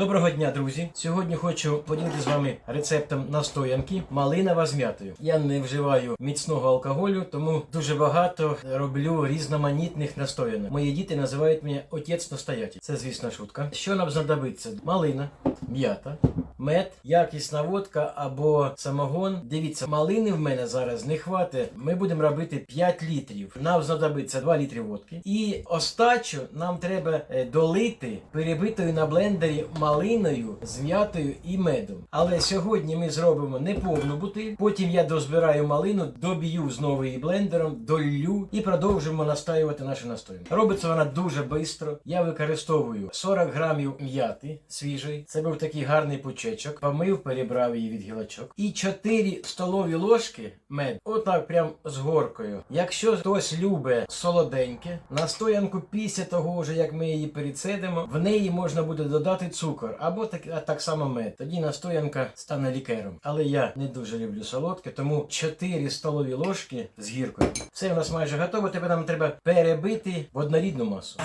Доброго дня, друзі! Сьогодні хочу поділитися з вами рецептом настоянки малинова з м'ятою. Я не вживаю міцного алкоголю, тому дуже багато роблю різноманітних настоянок. Мої діти називають мене отець настоятель. Це, звісно, шутка. Що нам знадобиться? Малина, м'ята, мед, якісна водка або самогон. Дивіться, малини в мене зараз не хватить. Ми будемо робити 5 літрів. Нам знадобиться 2 літри водки. І остачу нам треба е, долити перебитою на блендері малиною з м'ятою і медом. Але сьогодні ми зробимо не повну бутиль. Потім я дозбираю малину, доб'ю знову її блендером, долью і продовжимо настаювати нашу настоянку. Робиться вона дуже швидко. Я використовую 40 грамів м'яти свіжої. Це був такий гарний пучечок. Помив, перебрав її від гілочок. І 4 столові ложки мед. Отак, прям з горкою. Якщо хтось любить солоденьке, настоянку після того, вже як ми її перецедимо, в неї можна буде додати цукор або так, а так само мед. Тоді настоянка стане лікером. Але я не дуже люблю солодке, тому 4 столові ложки з гіркою. Все у нас майже готово. Тепер нам треба перебити в однорідну масу.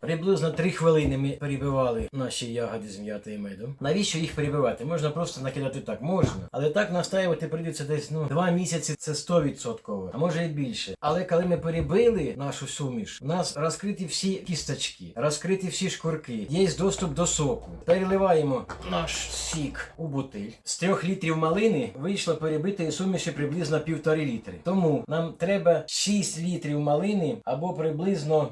Приблизно 3 хвилини ми перебивали наші ягоди з м'ятою медом. Навіщо їх перебивати? Можна просто накидати так, можна. Але так настаювати прийдеться десь ну 2 місяці це 100%, а може і більше. Але коли ми перебили нашу суміш, у нас розкриті всі кісточки, розкриті всі шкурки, є доступ до соку. Переливаємо наш сік у бутиль. З 3 літрів малини вийшло перебитої суміші приблизно півтори літри. Тому нам треба 6 літрів малини або приблизно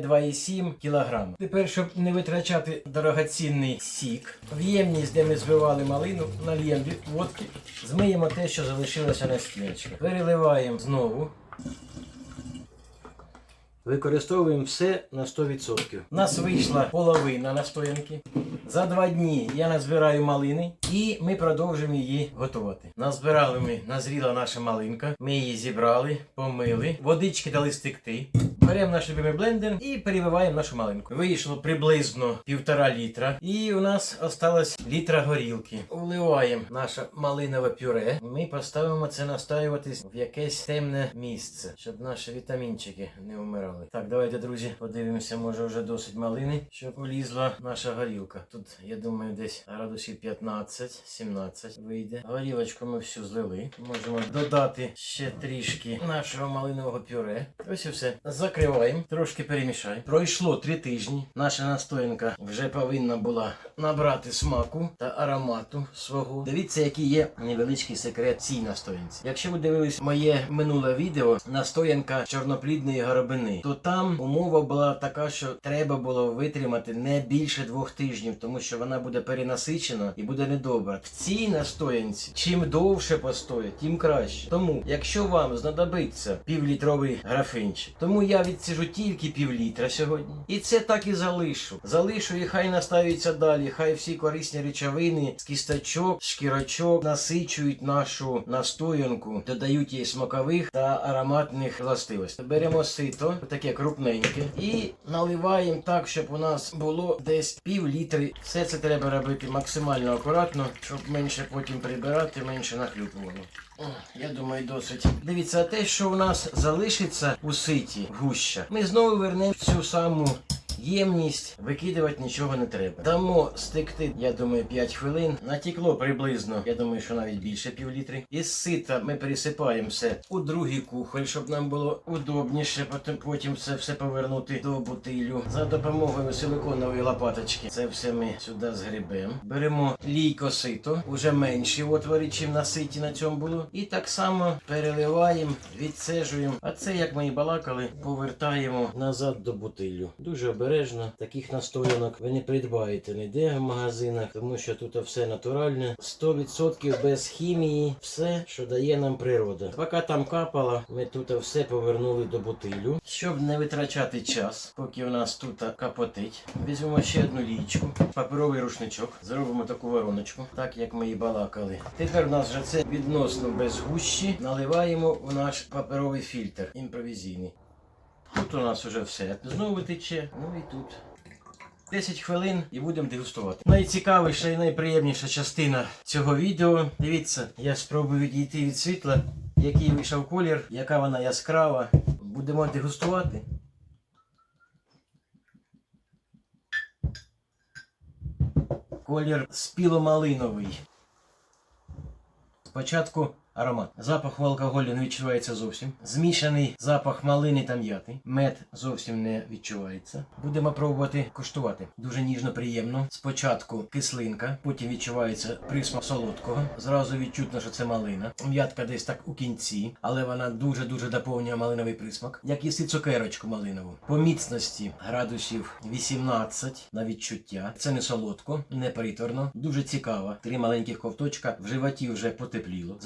2,6-2,7 кг. Тепер, щоб не витрачати дорогоцінний сік, в ємність, де ми збивали малину, нальємо від водки, змиємо те, що залишилося на стіночках. Переливаємо знову. Використовуємо все на 100%. У нас вийшла половина настоянки. За два дні я назбираю малини і ми продовжимо її готувати. Назбирали ми, назріла наша малинка. Ми її зібрали, помили, водички дали стекти. Беремо наш любимий блендер і перебиваємо нашу малинку. Вийшло приблизно півтора літра. І у нас осталось літра горілки. Вливаємо наше малинове пюре. Ми поставимо це настаюватись в якесь темне місце, щоб наші вітамінчики не вмирали. Так, давайте, друзі, подивимося, може вже досить малини, щоб влізла наша горілка. Тут, я думаю, десь градусів 15-17 вийде. Горілочку ми всю злили. Можемо додати ще трішки нашого малинового пюре. Ось і все. Закриваємо, трошки перемішаємо. Пройшло три тижні. Наша настоянка вже повинна була набрати смаку та аромату свого. Дивіться, який є невеличкий секрет цій настоянці. Якщо ви дивились моє минуле відео, настоянка чорноплідної горобини, то там умова була така, що треба було витримати не більше двох тижнів, тому що вона буде перенасичена і буде недобра. В цій настоянці чим довше постоять, тим краще. Тому, якщо вам знадобиться півлітровий графинчик, тому я відсижу тільки півлітра сьогодні. І це так і залишу. Залишу і хай наставиться далі. Хай всі корисні речовини з кісточок, шкірочок насичують нашу настоянку, додають їй смакових та ароматних властивостей. Беремо сито, таке крупненьке, і наливаємо так, щоб у нас було десь пів літри. Все це треба робити максимально акуратно, щоб менше потім прибирати, менше нахлюпувало. Я думаю, досить. Дивіться, а те, що у нас залишиться у ситі гуща, ми знову вернемо цю саму ємність, викидувати нічого не треба. Дамо стекти, я думаю, 5 хвилин. Натікло приблизно, я думаю, що навіть більше півлітри. Із сита ми пересипаємо все у другий кухоль, щоб нам було удобніше потім, потім це все повернути до бутилю. За допомогою силиконової лопаточки. Це все ми сюди згребемо. Беремо лійко сито, уже менші отвори, чим на ситі на цьому було. І так само переливаємо, відсежуємо. А це, як ми і балакали, повертаємо назад до бутилю. Дуже обережно. Таких настоянок ви не придбаєте ніде в магазинах, тому що тут все натуральне. 100% без хімії, все, що дає нам природа. Поки там капало, ми тут все повернули до бутилю. Щоб не витрачати час, поки у нас тут капотить, візьмемо ще одну лічку, паперовий рушничок, зробимо таку вороночку, так як ми і балакали. Тепер у нас вже це відносно без гущі. Наливаємо у наш паперовий фільтр імпровізійний. Тут у нас вже все. Знову тече, ну і тут. 10 хвилин і будемо дегустувати. Найцікавіша і найприємніша частина цього відео. Дивіться, я спробую відійти від світла, який вийшов колір, яка вона яскрава. Будемо дегустувати. Колір спіломалиновий. Спочатку аромат. Запах алкоголю не відчувається зовсім. Змішаний запах малини та м'яти. Мед зовсім не відчувається. Будемо пробувати куштувати. Дуже ніжно приємно. Спочатку кислинка, потім відчувається присмак солодкого. Зразу відчутно, що це малина. М'ятка десь так у кінці, але вона дуже-дуже доповнює малиновий присмак. Як їсти цукерочку малинову. По міцності градусів 18 на відчуття. Це не солодко, не приторно. Дуже цікаво. Три маленьких ковточка в животі вже потепліло.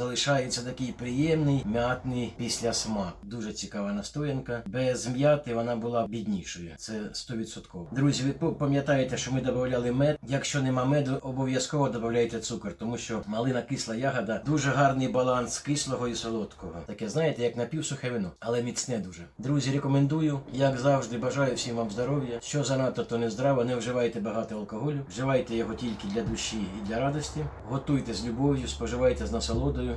Залишається такий приємний м'ятний післясмак. Дуже цікава настоянка. Без м'яти вона була біднішою. Це 100%. Друзі, ви пам'ятаєте, що ми додавали мед. Якщо нема меду, обов'язково додавайте цукор, тому що малина кисла ягода дуже гарний баланс кислого і солодкого. Таке, знаєте, як напівсухе вино, але міцне дуже. Друзі, рекомендую. Як завжди, бажаю всім вам здоров'я. Що занадто, то не здраво. Не вживайте багато алкоголю. Вживайте його тільки для душі і для радості. Готуйте з любов'ю, споживайте з насолодою.